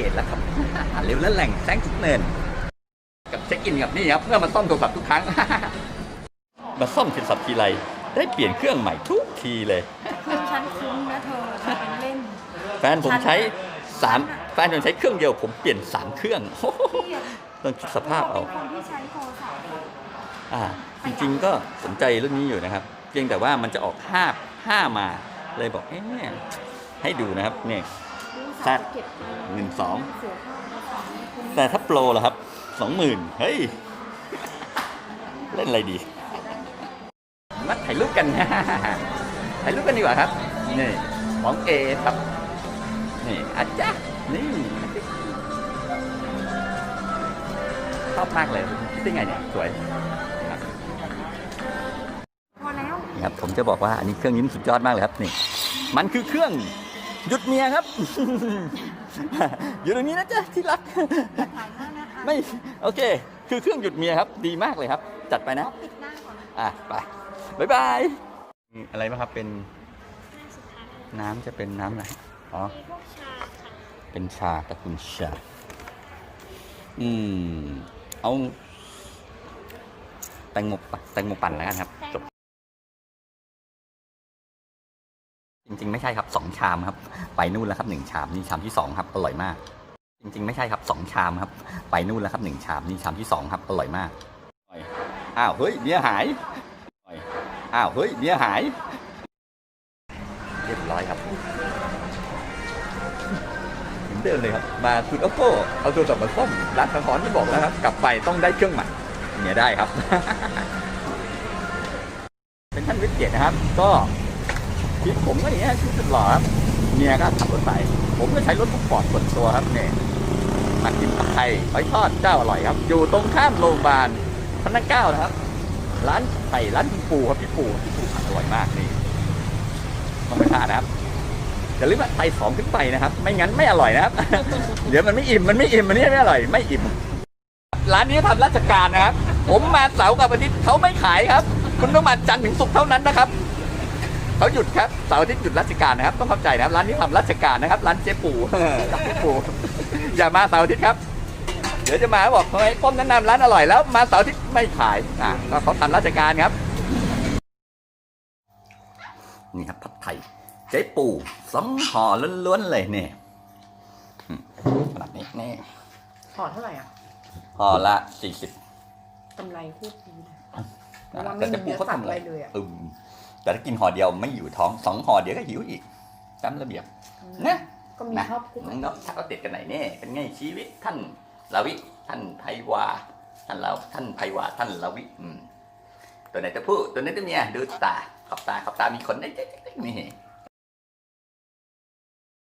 เกตแล้วครับเร็วและแหล่งแซงทุกเนิน กับเช็คอินกับนี่ครับเพื่อมาซ่อมโทรศัพท์ทุกครั้ง มาซ่อมโทรศัพท์ทีไรได้เปลี่ยนเครื่องใหม่ทุกทีเลยคือฉันคุ้มนะเธอทำเป็นเล่นแฟนผมใช้สามแฟนผมใช้เครื่องเดียวผมเปลี่ยนสามเครื่องพี่อะต้องคิดสภาพเอาเป็นคนที่ใช้โทรศัพท์อ่าจริงๆก็สนใจเรื่องนี้อยู่นะครับ เพียงแต่ว่ามันจะออก5 5มาเลยบอกเอ๊ะให้ดูนะครับเนี่ย ซัดหนึ่งสองเสียค่าโทรศัพท์นี่คุ้มแต่ถ้าโปรล่ะครับสองหมื่นเฮ้ย เล่นอะไรดี มาถ่ายรูปกันถ่ายรูปกันดีกว่าครับ นี่ของเอครับ นี่อาจารย์นี่ชอบมากเลยคิดได้ไงเนี่ย สวยพอแล้วนี่ครับผมจะบอกว่าอันนี้เครื่องนี้มันสุดยอดมากเลยครับนี่ มันคือเครื่อง หยุดเมียครับ อยู่ตรงนี้นะจ๊ะที่รัก ถ่ายหน้านะคะไม่โอเค คือเครื่องหยุดเมียครับ ดีมากเลยครับ จัดไปนะเอาปิดหน้าก่อนอะไปบายบายอะไรบ้างครับเป็นน้ำจะเป็นน้ำอะไรอ๋อพวกชาค่ะเป็นชาตระกูลชา อืม เอา แตงโมปั่นแตงโมปั่นแล้วกันครับ จบ จริงๆ ไม่ใช่ครับสองชามครับ ไปนู่นแล้วครับหนึ่งชามนี่ชามที่สองครับ อร่อยมาก จริงๆ ไม่ใช่ครับสองชามครับ ไปนู่นแล้วครับหนึ่งชามนี่ชามที่สองครับ อร่อยมากอ้าวเฮ้ยเมียหายอ้าวเฮ้ยเมียหาย เรียบร้อยครับเหมือนเดิมเลยครับ มาคุณโอโก้เอาโทรศัพท์มาซ่อมร้านสังหรณ์ที่บอกแล้วครับ กลับไปต้องได้เครื่องใหม่เนี่ยได้ครับ เป็นท่านวิทย์เกียรตินะครับ ก็ ชีวิตผมก็อย่างเงี้ยชีวิตสุดหล่อครับเมียก็ขับรถไป ผมก็ใช้รถบุกฟอดส่วนตัวครับเนี่ยมากินผัดไทยหอยทอดเจ้าอร่อยครับ อยู่ตรงข้ามโรงพยาบาลพระนั่งเก้านะครับ ร้านไก่ร้านคุณปู่ครับพี่ปูพี่ปูอร่อยมากนี่ต้องไปทานนะครับอย่าลืมว่าไตสองขึ้นไปนะครับ ไม่งั้นไม่อร่อยนะครับ เดี๋ยวมันไม่อิ่มมันไม่อิ่มมันนี่ไม่อร่อย ไม่อิ่ม ร้านนี้ทำราชการนะครับ ผมมาเสาร์กับอาทิตย์เขาไม่ขายครับ คุณต้องมาจันทร์ถึงศุกร์เท่านั้นนะครับ เขาหยุดครับเสาร์อาทิตย์หยุดราชการนะครับ ต้องเข้าใจนะครับร้านนี้ทำราชการนะครับร้านเจ๊ปูกับเจ๊ปูอย่ามาเสาร์อาทิตย์ครับ เดี๋ยวจะมาบอกทำไมป้อมแนะนำร้านอร่อยแล้วมาเสาร์อาทิตย์ไม่ขายอะก็เขาทำราชการครับนี่ครับผัดไทยเจ๊ปูสองห่อล้วนๆเลยเนี่ยอืมขนาดนี้นี่ห่อเท่าไหร่อะห่อละสี่สิบกำไรโคตรดีเลยเพราะว่าไม่มีเนื้อสัตว์อะไรเลยอะอืม แต่ถ้ากินห่อเดียวไม่อยู่ท้องสองห่อเดียวก็หิวอีกตามระเบียบนะก็มีนะชอบกุ้งน้องๆถ้าเขาติดกันไหนเนี่ยเป็นไงชีวิตท่านลาวิท่านไพวาท่านเราท่านไพวาท่านลาวิอืมตัวไหนจะพูดตัวไหนจะเมียดูตาขอบตาขอบตามีขนเล็กๆๆนี่